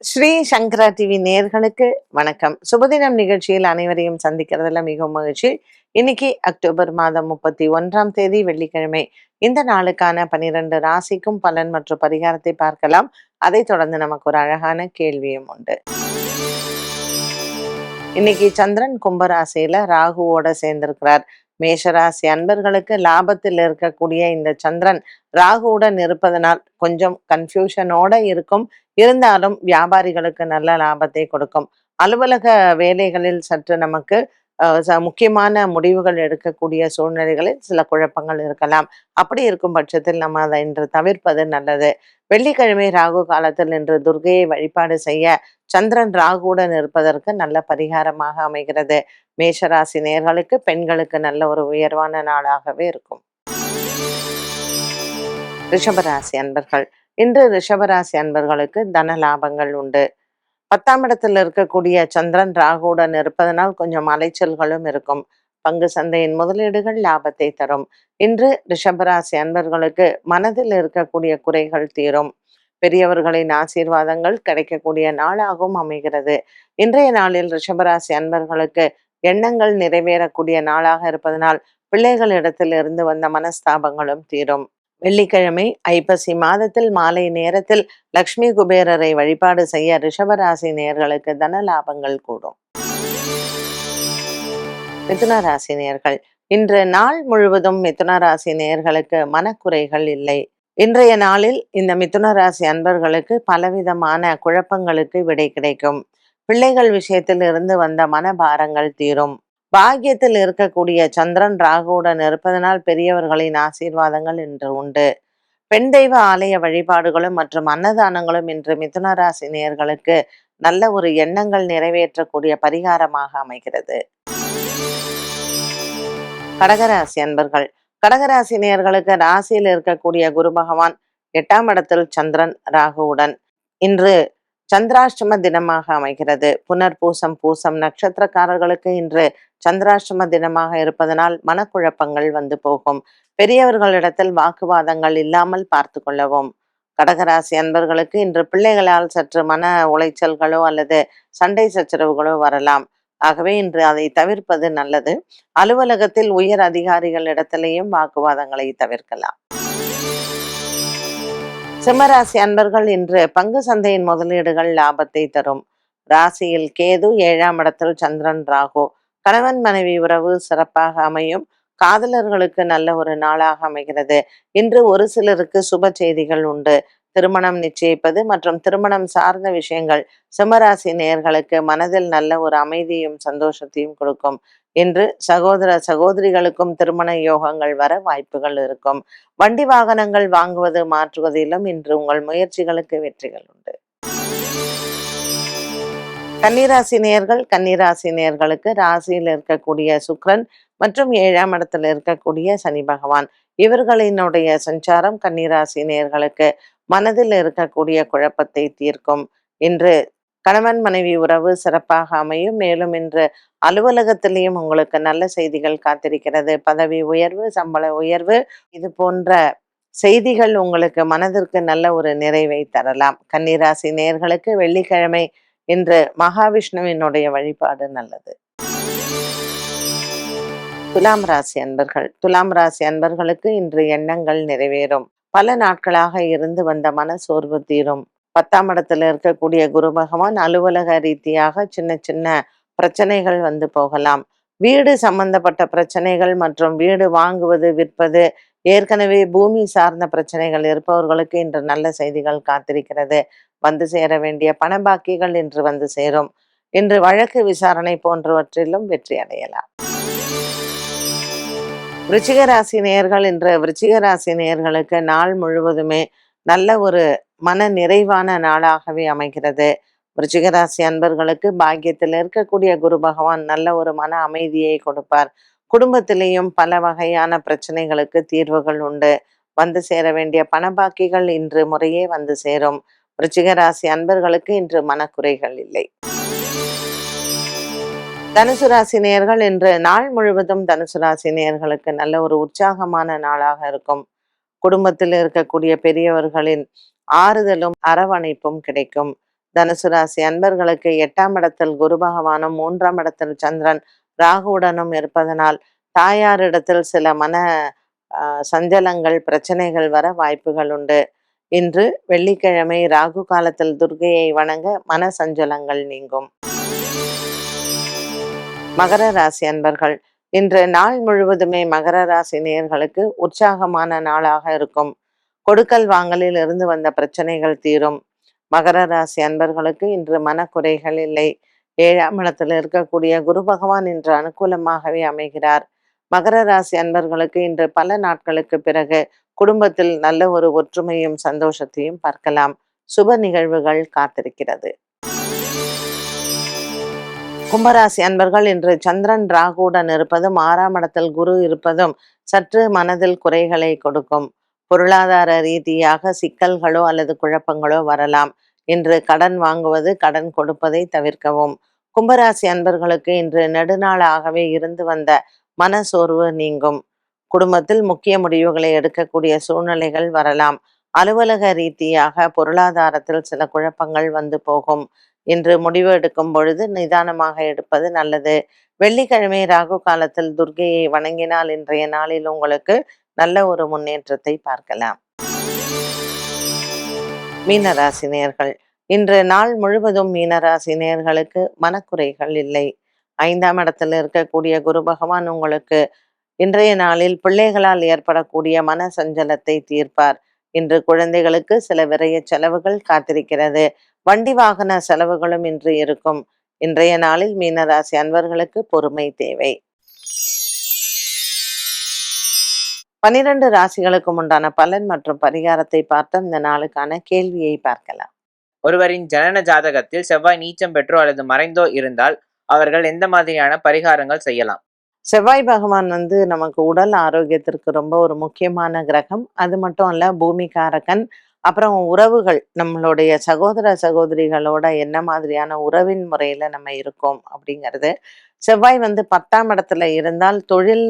ஸ்ரீ சங்கரா TV நேர்களுக்கு வணக்கம். சுபதினம் நிகழ்ச்சியில் அனைவரையும் சந்திக்கிறதுல மிகவும் மகிழ்ச்சி. இன்னைக்கு அக்டோபர் மாதம் முப்பத்தி ஒன்றாம் தேதி வெள்ளிக்கிழமை. இந்த நாளுக்கான பனிரெண்டு ராசிக்கும் பலன் மற்றும் பரிகாரத்தை பார்க்கலாம். அதை தொடர்ந்து நமக்கு ஒரு அழகான கேள்வியும் உண்டு. இன்னைக்கு சந்திரன் கும்பராசியில ராகுவோட சேர்ந்திருக்கிறார். மேஷராசி அன்பர்களுக்கு லாபத்தில் இருக்கக்கூடிய இந்த சந்திரன் ராகுவுடன் இருப்பதனால் கொஞ்சம் கன்ஃபியூஷனோட இருக்கும். இருந்தாலும் வியாபாரிகளுக்கு நல்ல லாபத்தை கொடுக்கும். அலுவலக வேலைகளில் சற்று நமக்கு முக்கியமான முடிவுகள் எடுக்கக்கூடிய சூழ்நிலைகளில் சில குழப்பங்கள் இருக்கலாம். அப்படி இருக்கும் பட்சத்தில் நம்ம அதை இன்று தவிர்ப்பது நல்லது. வெள்ளிக்கிழமை ராகு காலத்தில் இன்று துர்கையை வழிபாடு செய்ய சந்திரன் ராகுடன் இருப்பதற்கு நல்ல பரிகாரமாக அமைகிறது. மேஷராசி நேர்களுக்கு பெண்களுக்கு நல்ல ஒரு உயர்வான நாளாகவே இருக்கும். ரிஷபராசி அன்பர்கள். இன்று ரிஷபராசி அன்பர்களுக்கு தன லாபங்கள் உண்டு. பத்தாம் இடத்தில் இருக்கக்கூடிய சந்திரன் ராகுவுடன் இருப்பதனால் கொஞ்சம் அலைச்சல்களும் இருக்கும். பங்கு சந்தையின் முதலீடுகள் லாபத்தை தரும். இன்று ரிஷபராசி அன்பர்களுக்கு மனதில் இருக்கக்கூடிய குறைகள் தீரும். பெரியவர்களின் ஆசீர்வாதங்கள் கிடைக்கக்கூடிய நாளாகவும் அமைகிறது. இன்றைய நாளில் ரிஷபராசி அன்பர்களுக்கு எண்ணங்கள் நிறைவேறக்கூடிய நாளாக இருப்பதனால் பிள்ளைகளிடத்தில் இருந்து வந்த மனஸ்தாபங்களும் தீரும். வெள்ளிக்கிழமை ஐப்பசி மாதத்தில் மாலை நேரத்தில் லக்ஷ்மி குபேரரை வழிபாடு செய்ய ரிஷபராசி நேர்களுக்கு தன லாபங்கள் கூடும். மிதுன ராசி நேர்கள் இன்று நாள் முழுவதும் மிதுன ராசி நேயர்களுக்கு மனக்குறைகள் இல்லை. இன்றைய நாளில் இந்த மிதுன ராசி அன்பர்களுக்கு பலவிதமான குழப்பங்களுக்கு விடை கிடைக்கும். பிள்ளைகள் விஷயத்தில் இருந்து வந்த மனபாரங்கள் தீரும். பாக்கியத்தில் இருக்கக்கூடிய சந்திரன் ராகுவுடன் இருப்பதனால் பெரியவர்களின் ஆசீர்வாதங்கள் இன்று உண்டு. பெண் தெய்வ ஆலய வழிபாடுகளும் மற்றும் அன்னதானங்களும் இன்று மிதுன ராசி நேர்களுக்கு நல்ல ஒரு எண்ணங்கள் நிறைவேற்றக்கூடிய பரிகாரமாக அமைகிறது. கடகராசி அன்பர்கள் கடகராசி நேர்களுக்கு ராசியில் இருக்கக்கூடிய குரு பகவான் எட்டாம் இடத்தில் சந்திரன் ராகுவுடன். இன்று சந்திராஷ்டம தினமாக அமைகிறது. புனர்பூசம் பூசம் நட்சத்திரக்காரர்களுக்கு இன்று சந்திராஷ்டம தினமாக இருப்பதனால் மனக்குழப்பங்கள் வந்து போகும். பெரியவர்களிடத்தில் வாக்குவாதங்கள் இல்லாமல் பார்த்து கொள்ளவும். கடகராசி அன்பர்களுக்கு இன்று பிள்ளைகளால் சற்று மன உளைச்சல்களோ அல்லது சண்டை சச்சரவுகளோ வரலாம். ஆகவே இன்று அதை தவிர்ப்பது நல்லது. அலுவலகத்தில் உயர் அதிகாரிகளிடத்திலேயும் வாக்குவாதங்களை தவிர்க்கலாம். சிம்மராசி அன்பர்கள் இன்று பங்கு சந்தையின் முதலீடுகள் லாபத்தை தரும். ராசியில் கேது ஏழாம் இடத்தில் சந்திரன் ராகு. கணவன் மனைவி உறவு சிறப்பாக அமையும். காதலர்களுக்கு நல்ல ஒரு நாளாக அமைகிறது. இன்று ஒரு சிலருக்கு சுப செய்திகள் உண்டு. திருமணம் நிச்சயிப்பது மற்றும் திருமணம் சார்ந்த விஷயங்கள் சிம்மராசி நேயர்களுக்கு மனதில் நல்ல ஒரு அமைதியும் சந்தோஷத்தையும் கொடுக்கும். இன்று சகோதர சகோதரிகளுக்கும் திருமண யோகங்கள் வர வாய்ப்புகள் இருக்கும். வண்டி வாகனங்கள் வாங்குவது மாற்றுவதிலும் இன்று உங்கள் முயற்சிகளுக்கு வெற்றிகள் உண்டு. கன்னிராசி நேயர்கள் கன்னிராசி நேயர்களுக்கு ராசியில் இருக்கக்கூடிய சுக்ரன் மற்றும் ஏழாம் இடத்தில் இருக்கக்கூடிய சனி பகவான். இவர்களினுடைய சஞ்சாரம் கன்னிராசி நேயர்களுக்கு மனதில் இருக்கக்கூடிய குழப்பத்தை தீர்க்கும். இன்று கணவன் மனைவி உறவு சிறப்பாக அமையும். மேலும் இன்று அலுவலகத்திலேயும் உங்களுக்கு நல்ல செய்திகள் காத்திருக்கிறது. பதவி உயர்வு சம்பள உயர்வு இது போன்ற செய்திகள் உங்களுக்கு மனதிற்கு நல்ல ஒரு நிறைவை தரலாம். கன்னிராசி நேயர்களுக்கு வெள்ளிக்கிழமை இன்று மகாவிஷ்ணுவினுடைய வழிபாடு நல்லது. துலாம் ராசி அன்பர்கள். துலாம் ராசி அன்பர்களுக்கு இன்று எண்ணங்கள் நிறைவேறும். பல நாட்களாக இருந்து வந்த மன சோர்வு தீரும். பத்தாம் இடத்துல இருக்கக்கூடிய குரு பகவான் அலுவலக ரீதியாக சின்ன சின்ன பிரச்சனைகள் வந்து போகலாம். வீடு சம்பந்தப்பட்ட பிரச்சனைகள் மற்றும் வீடு வாங்குவது விற்பது ஏற்கனவே பூமி சார்ந்த பிரச்சனைகள் இருப்பவர்களுக்கு இன்று நல்ல செய்திகள் காத்திருக்கிறது. வந்து சேர வேண்டிய பண பாக்கிகள் இன்று வந்து சேரும். இன்று வழக்கு விசாரணை போன்றவற்றிலும் வெற்றி அடையலாம். விருச்சிக ராசி நேயர்கள் இன்று விருச்சிக ராசி நேயர்களுக்கு நாள் முழுவதுமே நல்ல ஒரு மன நிறைவான நாளாகவே அமைகிறது. விருச்சிக ராசி அன்பர்களுக்கு பாக்கியத்தில் இருக்கக்கூடிய குரு பகவான் நல்ல ஒரு மன அமைதியை கொடுப்பார். குடும்பத்திலேயும் பல வகையான பிரச்சனைகளுக்கு தீர்வுகள் உண்டு. வந்து சேர வேண்டிய பணபாக்கிகள் இன்று முறையே வந்து சேரும். விருச்சிக ராசி அன்பர்களுக்கு இன்று மனக்குறைகள் இல்லை. தனுசு ராசி நேயர்கள் இன்று நாள் முழுவதும் தனுசு ராசி நேர்களுக்கு நல்ல ஒரு உற்சாகமான நாளாக இருக்கும். குடும்பத்தில் இருக்கக்கூடிய பெரியவர்களின் ஆறுதலும் அரவணைப்பும் கிடைக்கும். தனுசு ராசி அன்பர்களுக்கு எட்டாம் இடத்தில் குரு பகவானும் மூன்றாம் இடத்தில் சந்திரன் ராகுவுடனும் இருப்பதனால் தாயாரிடத்தில் சில மன சஞ்சலங்கள் பிரச்சனைகள் வர வாய்ப்புகள் உண்டு. இன்று வெள்ளிக்கிழமை ராகு காலத்தில் துர்கையை வணங்க மன சஞ்சலங்கள் நீங்கும். மகர ராசி அன்பர்கள் இன்று நாள் முழுவதுமே மகர ராசி நேயர்களுக்கு உற்சாகமான நாளாக இருக்கும். கொடுக்கல் வாங்கலில் இருந்து வந்த பிரச்சனைகள் தீரும். மகர ராசி அன்பர்களுக்கு இன்று மனக்குறைகள் இல்லை. ஏழாம் இடத்தில் இருக்கக்கூடிய குரு பகவான் இன்று அனுகூலமாகவே அமைகிறார். மகர ராசி அன்பர்களுக்கு இன்று பல நாட்களுக்கு பிறகு குடும்பத்தில் நல்ல ஒரு ஒற்றுமையும் சந்தோஷத்தையும் பார்க்கலாம். சுப நிகழ்வுகள் காத்திருக்கிறது. கும்பராசி அன்பர்கள் இன்று சந்திரன் ராகுடன் இருப்பதும் ஆறாம் இடத்தில் குரு இருப்பதும் சற்று மனதில் குறைகளை கொடுக்கும். பொருளாதார ரீதியாக சிக்கல்களோ அல்லது குழப்பங்களோ வரலாம். இன்று கடன் வாங்குவது கடன் கொடுப்பதை தவிர்க்கவும். கும்பராசி அன்பர்களுக்கு இன்று நெடுநாளாகவே இருந்து வந்த மன சோர்வு நீங்கும். குடும்பத்தில் முக்கிய முடிவுகளை எடுக்கக்கூடிய சூழ்நிலைகள் வரலாம். அலுவலக ரீதியாக பொருளாதாரத்தில் சில குழப்பங்கள் வந்து போகும். இன்று முடிவு எடுக்கும் பொழுது நிதானமாக எடுப்பது நல்லது. வெள்ளிக்கிழமை ராகு காலத்தில் துர்கையை வணங்கினால் இன்றைய நாளில் உங்களுக்கு நல்ல ஒரு முன்னேற்றத்தை பார்க்கலாம். மீனராசி நேயர்கள் இன்று நாள் முழுவதும் மீனராசினியர்களுக்கு மனக்குறைகள் இல்லை. ஐந்தாம் இடத்தில் இருக்கக்கூடிய குரு பகவான் உங்களுக்கு இன்றைய நாளில் பிள்ளைகளால் ஏற்படக்கூடிய மன சஞ்சலத்தை தீர்ப்பார். இன்று குழந்தைகளுக்கு சில விரைய செலவுகள் காத்திருக்கிறது. வண்டி வாகன செலவுகளும் இன்று இருக்கும். இன்றைய நாளில் மீனராசி அன்பர்களுக்கு பொறுமை தேவை. பனிரெண்டு ராசிகளுக்கும் உண்டான பலன் மற்றும் பரிகாரத்தை பார்த்து இந்த நாளுக்கான கேள்வியை பார்க்கலாம். ஒருவரின் ஜனன ஜாதகத்தில் செவ்வாய் நீச்சம் பெற்றோ அல்லது மறைந்தோ இருந்தால் அவர்கள் எந்த மாதிரியான பரிகாரங்கள் செய்யலாம்? செவ்வாய் பகவான் வந்து நமக்கு உடல் ஆரோக்கியத்திற்கு ரொம்ப ஒரு முக்கியமான கிரகம். அது மட்டும் இல்ல பூமிகாரகன் அப்புறம் உறவுகள் நம்மளுடைய சகோதர சகோதரிகளோட என்ன மாதிரியான உறவின் முறையில நம்ம இருக்கோம் அப்படிங்கிறது. செவ்வாய் வந்து பத்தாம் இடத்துல இருந்தால் தொழில்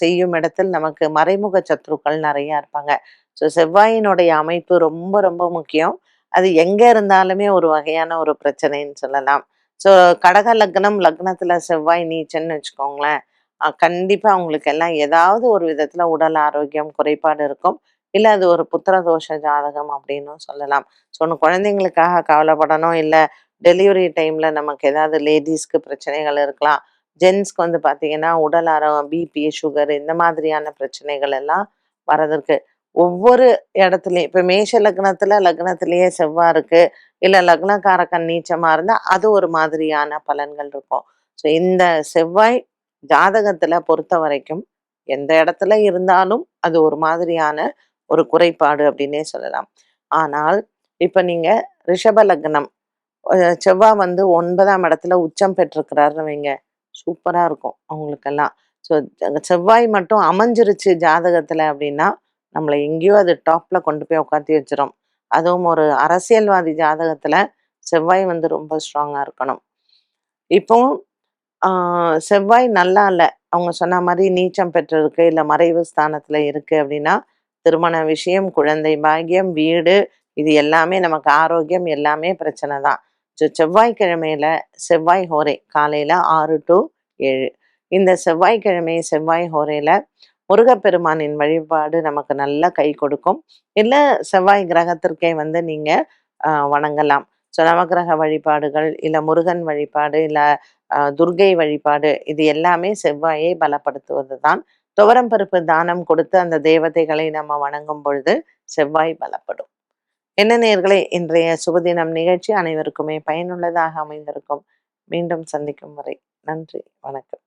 செய்யும் இடத்தில் நமக்கு மறைமுக சத்ருக்கள் நிறைய இருப்பாங்க. ஸோ செவ்வாயினுடைய அமைப்பு ரொம்ப ரொம்ப முக்கியம். அது எங்க இருந்தாலுமே ஒரு வகையான ஒரு பிரச்சனைன்னு சொல்லலாம். ஸோ கடக லக்னம் லக்னத்துல செவ்வாய் நீச்சன்னு வச்சுக்கோங்களேன். கண்டிப்பாக உங்களுக்கு அவங்களுக்கு எல்லாம் ஏதாவது ஒரு விதத்தில் உடல் ஆரோக்கியம் குறைபாடு இருக்கும். இல்லை அது ஒரு புத்திர தோஷ ஜாதகம் அப்படின்னும் சொல்லலாம். ஸோ ஒன்று குழந்தைங்களுக்காக கவலைப்படணும். இல்லை டெலிவரி டைமில் நமக்கு ஏதாவது லேடிஸ்க்கு பிரச்சனைகள் இருக்கலாம். ஜென்ஸ்க்கு வந்து பார்த்தீங்கன்னா உடல் ஆரோக்கியம் பிபி சுகர் இந்த மாதிரியான பிரச்சனைகள் எல்லாம் வரதற்கு ஒவ்வொரு இடத்துலையும் இப்போ மேஷ லக்னத்தில் லக்னத்திலேயே செவ்வாய் இருக்குது இல்லை லக்னக்காரக்கன் நீச்சமாக இருந்தால் அது ஒரு மாதிரியான பலன்கள் இருக்கும். ஸோ இந்த செவ்வாய் ஜாதகத்துல பொறுத்த வரைக்கும் எந்த இடத்துல இருந்தாலும் அது ஒரு மாதிரியான ஒரு குறைபாடு அப்படின்னே சொல்லலாம். ஆனால் இப்ப நீங்க ரிஷப லக்னம் செவ்வாய் வந்து ஒன்பதாம் இடத்துல உச்சம் பெற்றிருக்கிறாருன்னு வைங்க சூப்பரா இருக்கும் அவங்களுக்கெல்லாம். ஸோ செவ்வாய் மட்டும் அமைஞ்சிருச்சு ஜாதகத்துல அப்படின்னா நம்மளை எங்கேயோ அது டாப்ல கொண்டு போய் உட்காத்தி வச்சிடும் அதுவும் ஒரு அரசியல்வாதி ஜாதகத்துல செவ்வாய் வந்து ரொம்ப ஸ்ட்ராங்கா இருக்கணும். இப்போ செவ்வாய் நல்லா இல்லை. அவங்க சொன்ன மாதிரி நீச்சம் பெற்றிருக்கு இல்லை மறைவு ஸ்தானத்தில் இருக்குது அப்படின்னா திருமண விஷயம் குழந்தை பாக்கியம் வீடு இது எல்லாமே நமக்கு ஆரோக்கியம் எல்லாமே பிரச்சனை தான். ஸோ செவ்வாய்க்கிழமையில் செவ்வாய் ஹோரை காலையில் ஆறு டு ஏழு. இந்த செவ்வாய்க்கிழமை செவ்வாய் ஹோரையில் முருகப்பெருமானின் வழிபாடு நமக்கு நல்லா கை கொடுக்கும். இல்லை செவ்வாய் கிரகத்திற்கே வந்து நீங்கள் வணங்கலாம். ஸோ நவகிரக வழிபாடுகள் இல்லை முருகன் வழிபாடு இல்லை துர்கை வழிபாடு இது எல்லாமே செவ்வாயை பலப்படுத்துவது தான் துவரம் பருப்பு தானம் கொடுத்து அந்த தேவதைகளை நம்ம வணங்கும் பொழுது செவ்வாய் பலப்படும். என்ன நேர்களை இன்றைய சுபதினம் நிகழ்ச்சி அனைவருக்குமே பயனுள்ளதாக அமைந்திருக்கும். மீண்டும் சந்திக்கும் வரை நன்றி வணக்கம்.